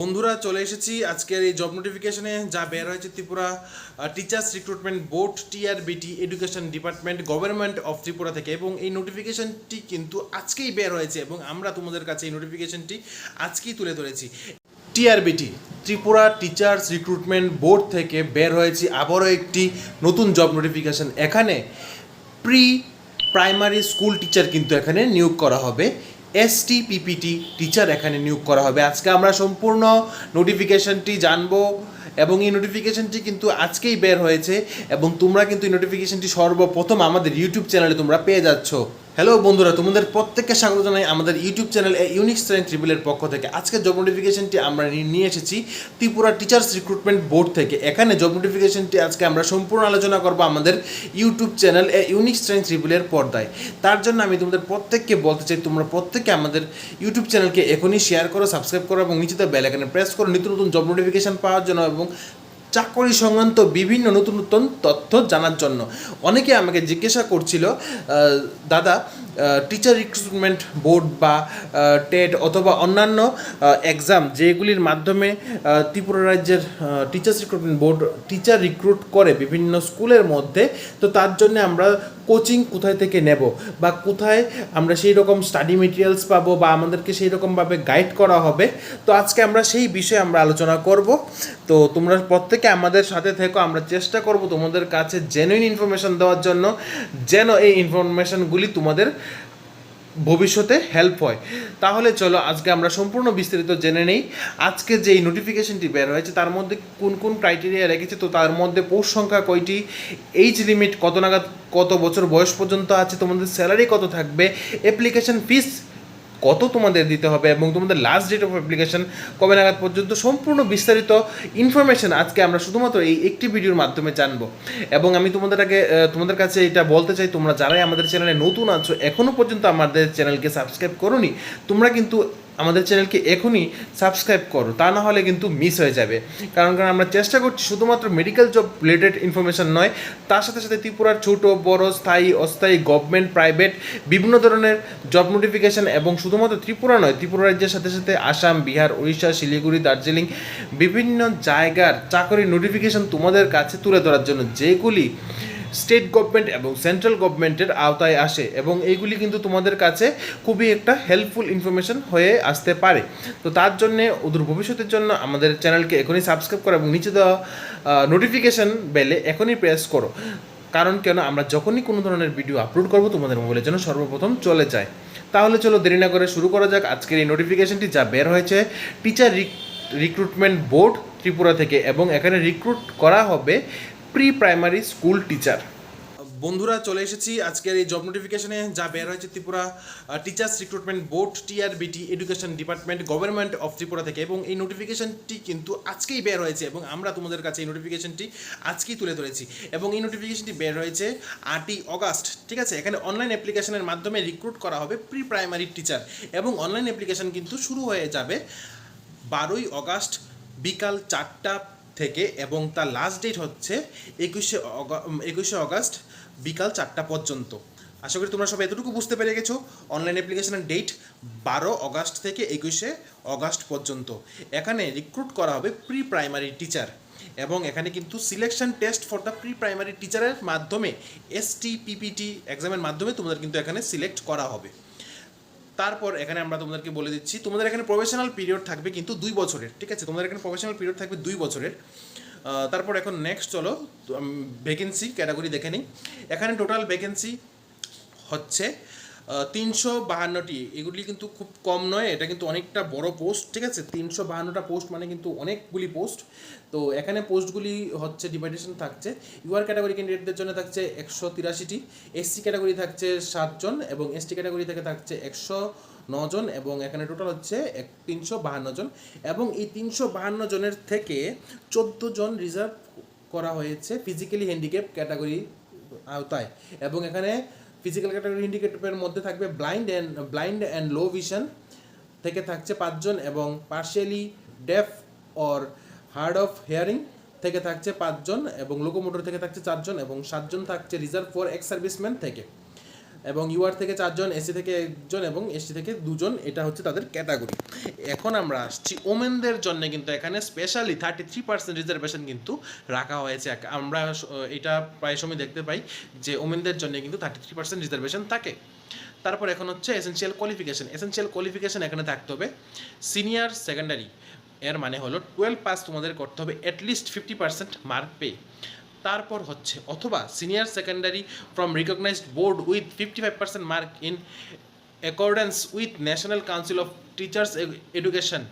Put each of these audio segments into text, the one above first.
বন্ধুরা, চলে এসেছি আজকের এই জব নোটিফিকেশনে যা বের হয়েছে Tripura teachers recruitment board TRBT education department government of Tripura থেকে। এবং এই নোটিফিকেশনটি কিন্তু আজকেই বের হয়েছে এবং আমরা তোমাদের কাছে এই নোটিফিকেশনটি আজকেই তুলে ধরেছি। TRBT Tripura teachers recruitment board থেকে বের হয়েছে আবারও একটি নতুন জব নোটিফিকেশন এখানে প্রি প্রাইমারি স্কুল টিচার কিন্তু এখানে নিয়োগ করা হবে। এসটি পিপিটি টিচার এখানে নিয়োগ করা হবে। আজকে আমরা সম্পূর্ণ নোটিফিকেশনটি জানব এবং এই নোটিফিকেশনটি কিন্তু আজকেই বের হয়েছে এবং তোমরা কিন্তু এই নোটিফিকেশনটি সর্বপ্রথম আমাদের ইউটিউব চ্যানেলে তোমরা পেয়ে যাচ্ছ। হ্যালো বন্ধুরা, তোমাদের প্রত্যেককে স্বাগত জানাই আমাদের ইউটিউব চ্যানেল ইউনিক স্ট্রেন্থ ট্রিবিলের পক্ষ থেকে। আজকে জব নোটিফিকেশনটি আমরা নিয়ে- এসেছি ত্রিপুরা টিচার্স রিক্রুটমেন্ট বোর্ড থেকে। এখানে জব নোটিফিকেশনটি আজকে আমরা সম্পূর্ণ আলোচনা করব আমাদের ইউটিউব চ্যানেল এ ইউনিক স্ট্রেন্থ ট্রিবিলের পর্দায়। তার জন্য আমি তোমাদের প্রত্যেককে বলতে চাই, তোমরা প্রত্যেকে আমাদের ইউটিউব চ্যানেলকে এখনই শেয়ার করো সাবস্ক্রাইব করো এবং নিচে বেল আইকনে প্রেস করো। নিত্য নতুন জব নোটিফিকেশন পাওয়ার জন্য এবং চাকরি সংক্রান্ত বিভিন্ন নতুন নতুন তথ্য জানার জন্য। অনেকে আমাকে জিজ্ঞাসা করছিল দাদা টিচার রিক্রুটমেন্ট বোর্ড বা টেট অথবা অন্যান্য এক্সাম যেগুলির মাধ্যমে ত্রিপুরা রাজ্যের teachers recruitment board teacher recruit করে বিভিন্ন স্কুলের মধ্যে, তো তার জন্য আমরা কোচিং কোথায় থেকে নেব বা কোথায় আমরা সেই রকম স্টাডি মেটেরিয়ালস পাবো বা আমাদেরকে সেই রকমভাবে গাইড করা হবে। তো আজকে আমরা সেই বিষয়ে আমরা আলোচনা করব। তো তোমরা প্রত্যেকে আমাদের সাথে থেকো, আমরা চেষ্টা করব তোমাদের কাছে জেনুইন ইনফরমেশন দেওয়ার জন্য, যেন এই ইনফরমেশনগুলি তোমাদের ভবিষ্যতে হেল্প হয়। তাহলে চলো, আজকে আমরা সম্পূর্ণ বিস্তারিত জেনে নেই। আজকে যে নোটিফিকেশনটি বের হয়েছে, তার মধ্যে কোন কোন ক্রাইটেরিয়া রেখেছে, তো তার মধ্যে পোস্ট সংখ্যা কয়টি এইজ লিমিট কত নাগাদ, কত বছর বয়স পর্যন্ত আছে, তোমাদের স্যালারি কত থাকবে অ্যাপ্লিকেশন ফিস কত তোমাদের দিতে হবে এবং তোমাদের লাস্ট ডেট অফ অ্যাপ্লিকেশন কবে নাগাদ পর্যন্ত সম্পূর্ণ বিস্তারিত ইনফরমেশন আজকে আমরা শুধুমাত্র এই একটি ভিডিওর মাধ্যমে জানব। এবং আমি তোমাদের আগে তোমাদের কাছে এটা বলতে চাই, তোমরা যারাই আমাদের চ্যানেলে নতুন আছো এখনও পর্যন্ত আমাদের চ্যানেলকে সাবস্ক্রাইব করোনি, তোমরা কিন্তু আমাদের চ্যানেলকে এখনই সাবস্ক্রাইব করো, তা না হলে কিন্তু মিস হয়ে যাবে। কারণ কারণ আমরা চেষ্টা করছি শুধুমাত্র মেডিকেল জব রিলেটেড ইনফরমেশন নয়, তার সাথে সাথে ত্রিপুরার ছোট, বড়, স্থায়ী, অস্থায়ী গভর্নমেন্ট প্রাইভেট বিভিন্ন ধরনের জব নোটিফিকেশন এবং শুধুমাত্র ত্রিপুরা নয়, ত্রিপুরা রাজ্যের সাথে সাথে আসাম, বিহার, উড়িষ্যা, শিলিগুড়ি, দার্জিলিং, বিভিন্ন জায়গার চাকরির নোটিফিকেশন তোমাদের কাছে তুলে ধরার জন্য যেগুলি স্টেট গভর্নমেন্ট এবং সেন্ট্রাল গভর্নমেন্টের আওতায় আসে এবং এইগুলি কিন্তু তোমাদের কাছে খুবই একটা হেল্পফুল ইনফরমেশন হয়ে আসতে পারে। তো তার জন্যে অদূর ভবিষ্যতের জন্য আমাদের চ্যানেলকে এখনই সাবস্ক্রাইব করো এবং নিচে দেওয়া নোটিফিকেশন বেলে এখনই প্রেস করো। কারণ কেন? আমরা যখনই কোনো ধরনের ভিডিও আপলোড করব, তোমাদের মোবাইলের জন্য সর্বপ্রথম চলে যায়। তাহলে চলো দেরি না করে শুরু করা যাক। আজকের এই নোটিফিকেশনটি যা বের হয়েছে টিচার রিক্রুটমেন্ট বোর্ড ত্রিপুরা থেকে এবং এখানে রিক্রুট করা হবে প্রি প্রাইমারি স্কুল টিচার। বন্ধুরা, চলে এসেছি আজকের এই জব নোটিফিকেশনে যা বের হয়েছে Tripura teachers recruitment board TRBT education department government of Tripura থেকে। এবং এই নোটিফিকেশনটি কিন্তু আজকেই বের হয়েছে এবং আমরা তোমাদের কাছে এই নোটিফিকেশনটি আজকেই তুলে ধরেছি। এবং এই নোটিফিকেশনটি বের হয়েছে আটই অগাস্ট, ঠিক আছে? এখানে অনলাইন অ্যাপ্লিকেশনের মাধ্যমে রিক্রুট করা হবে প্রি প্রাইমারি টিচার এবং অনলাইন অ্যাপ্লিকেশন কিন্তু শুরু হয়ে যাবে বারোই অগাস্ট, বিকাল চারটা থেকে এবং তার লাস্ট ডেট হচ্ছে একুশে একুশে অগাস্ট বিকাল চারটা পর্যন্ত। আশা করি তোমরা সবাই এতটুকু বুঝতে পেরে গেছো। অনলাইন অ্যাপ্লিকেশনের ডেট বারো অগাস্ট থেকে একুশে অগাস্ট পর্যন্ত। এখানে রিক্রুট করা হবে প্রি প্রাইমারি টিচার এবং এখানে কিন্তু selection test for the pre primary টিচারের মাধ্যমে এসটি পিপিটি এক্সামের মাধ্যমে তোমাদের কিন্তু এখানে সিলেক্ট করা হবে। তারপর এখানে আমরা তোমাদেরকে বলে দিচ্ছি, তোমাদের এখানে প্রফেশনাল পিরিয়ড থাকবে কিন্তু দুই বছরের, ঠিক আছে? তোমাদের এখানে প্রফেশনাল পিরিয়ড থাকবে দুই বছরের। তারপর এখন নেক্সট চলো ভ্যাকেন্সি ক্যাটাগরি দেখে নিই। এখানে টোটাল ভ্যাকেন্সি হচ্ছে তিনশো বাহান্নটি। এগুলি কিন্তু খুব কম নয়, এটা কিন্তু অনেকটা বড় পোস্ট, ঠিক আছে? তিনশো বাহান্নটা পোস্ট মানে কিন্তু অনেকগুলি পোস্ট। তো এখানে পোস্টগুলি হচ্ছে ডিভাইডেশন থাকছে। ইউআর ক্যাটাগরি ক্যান্ডিডেটদের জন্য থাকছে একশো তিরাশিটি, এসসি ক্যাটাগরি থাকছে সাতজন এবং এসটি ক্যাটাগরি থেকে থাকছে একশো নজন এবং এখানে টোটাল হচ্ছে এক, তিনশো বাহান্ন জন এবং এই তিনশো বাহান্ন জনের থেকে চোদ্দ জন রিজার্ভ করা হয়েছে ফিজিক্যালি হ্যান্ডিক্যাপ ক্যাটাগরি আওতায় এবং এখানে ফিজিক্যাল ক্যাটাগরি হ্যান্ডিক্যাপের মধ্যে থাকবে blind and blind and low vision থেকে থাকছে পাঁচজন এবং partially deaf or hard of hearing থেকে থাকছে পাঁচজন এবং লোকোমোটর থেকে থাকছে চারজন এবং সাতজন থাকছে রিজার্ভ ফর এক্স সার্ভিসম্যান থেকে। এবং ইউআর থেকে চারজন এসসি থেকে একজন এবং এসটি থেকে দুজন, এটা হচ্ছে তাদের ক্যাটাগরি এখন আমরা আসছি ওমেনদের জন্য কিন্তু এখানে specially thirty three percent reservation কিন্তু রাখা হয়েছে। আমরা এটা প্রায় সময় দেখতে পাই যে ওমেনদের জন্য কিন্তু থার্টি থ্রি পার্সেন্ট রিজার্ভেশন থাকে। তারপর এখন হচ্ছে এসেনশিয়াল কোয়ালিফিকেশন এসেনশিয়াল কোয়ালিফিকেশন এখানে থাকতে হবে সিনিয়র সেকেন্ডারি এর মানে হলো টুয়েলভ পাস তোমাদের করতে হবে অ্যাটলিস্ট ফিফটি পার্সেন্ট মার্ক পেয়ে। তারপর হচ্ছে, অথবা senior secondary from recognised board with fifty five percent mark in accordance with national council of teachers education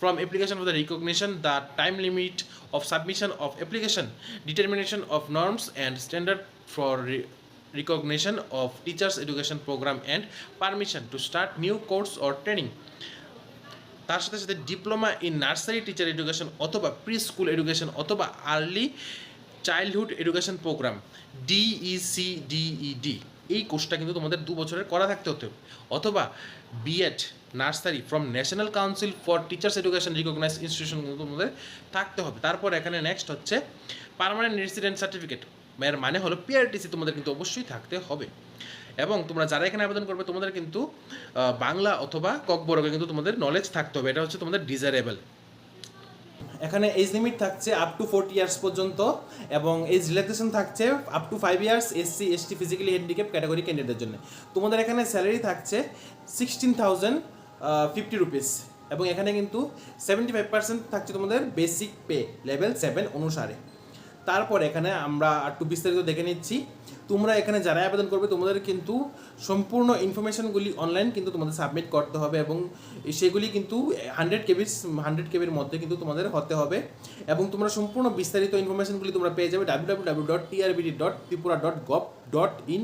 from application of the recognition the time limit of submission of application determination of norms and standard for recognition of teachers education programme and permission to start new course or training তার সাথে সাথে diploma in nursery teacher education অথবা pre school education অথবা early childhood education programme DEC DED E এই কোর্সটা কিন্তু তোমাদের দু বছরের করা থাকতে হতে হবে। অথবা BEd nursery from national council for teachers education recognise institution কিন্তু তোমাদের থাকতে হবে। তারপর এখানে নেক্সট হচ্ছে পার্মানেন্ট রেসিডেন্ট সার্টিফিকেট এর মানে হলো পিআরটিসি তোমাদের কিন্তু অবশ্যই থাকতে হবে। এবং তোমরা যারা এখানে আবেদন করবে, তোমাদের কিন্তু বাংলা অথবা ককবরকে কিন্তু তোমাদের নলেজ থাকতে হবে। এটা হচ্ছে তোমাদের ডিজারেবল এখানে এজ লিমিট থাকছে আপ টু ফোর্টি ইয়ার্স পর্যন্ত এবং এজ রিল্যাক্সেশন থাকছে up to five years SC ST physically handicap category ক্যান্ডিডেটের জন্য। তোমাদের এখানে স্যালারি থাকছে সিক্সটিন থাউজেন্ড ফিফটি রুপিস এবং এখানে কিন্তু সেভেন্টি ফাইভ পার্সেন্ট থাকছে তোমাদের বেসিক পে লেভেল সেভেন অনুসারে। তারপর এখানে আমরা একটু বিস্তারিত দেখে নিচ্ছি। তোমরা এখানে যারা আবেদন করবে, তোমাদের কিন্তু সম্পূর্ণ ইনফরমেশনগুলি অনলাইন কিন্তু তোমাদের সাবমিট করতে হবে এবং সেগুলি কিন্তু হান্ড্রেড কেবির হান্ড্রেড কেবির মধ্যে কিন্তু তোমাদের হতে হবে এবং তোমরা সম্পূর্ণ বিস্তারিত ইনফরমেশনগুলি তোমরা পেয়ে যাবে W W W dot TRBD dot Tripura dot gov dot in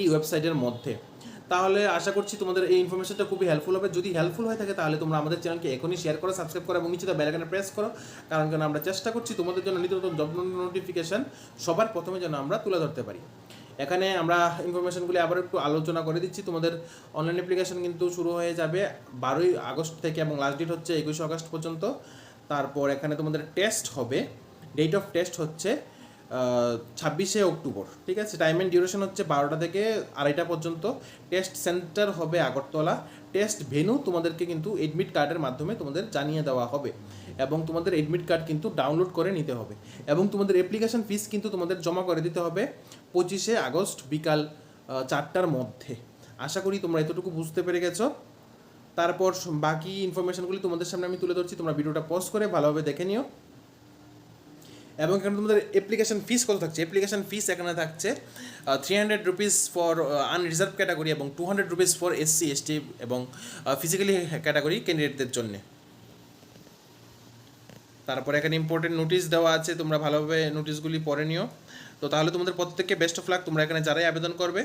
এই ওয়েবসাইটের মধ্যে। তাহলে আশা করছি তোমাদের এই ইনফরমেশনটা খুবই হেল্পফুল হবে। যদি হেল্পফুল হয়ে থাকে তাহলে তোমরা আমাদের চ্যানেলকে এখনই শেয়ার করো সাবস্ক্রাইব করো এবং নিচে বেলাকানে প্রেস করো। কারণ কেন আমরা চেষ্টা করছি তোমাদের জন্য নিত্য নতুন জব নোটিফিকেশন সবার প্রথমে যেন আমরা তুলে ধরতে পারি। এখানে আমরা ইনফরমেশনগুলি আবার একটু আলোচনা করে দিচ্ছি। তোমাদের অনলাইন অ্যাপ্লিকেশন কিন্তু শুরু হয়ে যাবে বারোই আগস্ট থেকে এবং লাস্ট ডেট হচ্ছে একুশে আগস্ট পর্যন্ত। তারপর এখানে তোমাদের টেস্ট হবে। ডেট অফ টেস্ট হচ্ছে ছাব্বিশে অক্টোবর, ঠিক আছে? টাইম অ্যান্ড ডিউরেশন হচ্ছে বারোটা থেকে আড়াইটা পর্যন্ত। টেস্ট সেন্টার হবে আগরতলা। টেস্ট ভেনু তোমাদেরকে কিন্তু এডমিট কার্ডের মাধ্যমে তোমাদের জানিয়ে দেওয়া হবে এবং তোমাদের এডমিট কার্ড কিন্তু ডাউনলোড করে নিতে হবে এবং তোমাদের অ্যাপ্লিকেশন ফিস কিন্তু তোমাদের জমা করে দিতে হবে পঁচিশে আগস্ট বিকাল চারটার মধ্যে। আশা করি তোমরা এতটুকু বুঝতে পেরে গেছো। তারপর বাকি ইনফরমেশনগুলি তোমাদের সামনে আমি তুলে ধরছি। তোমরা ভিডিওটা পজ করে ভালোভাবে দেখে নিও। এবং এখানে তোমাদের অ্যাপ্লিকেশন ফিস কত থাকছে? অ্যাপ্লিকেশন ফিস এখানে থাকছে three hundred rupees for unreserve category এবং two hundred rupees for SC ST এবং ফিজিক্যালি ক্যাটাগরি ক্যান্ডিডেটদের জন্য। তারপরে এখানে ইম্পর্টেন্ট নোটিশ দেওয়া আছে, তোমরা ভালোভাবে নোটিশগুলি পড়ে নিও। তো তাহলে তোমাদের প্রত্যেককে বেস্ট অফ লাক তোমরা এখানে যারাই আবেদন করবে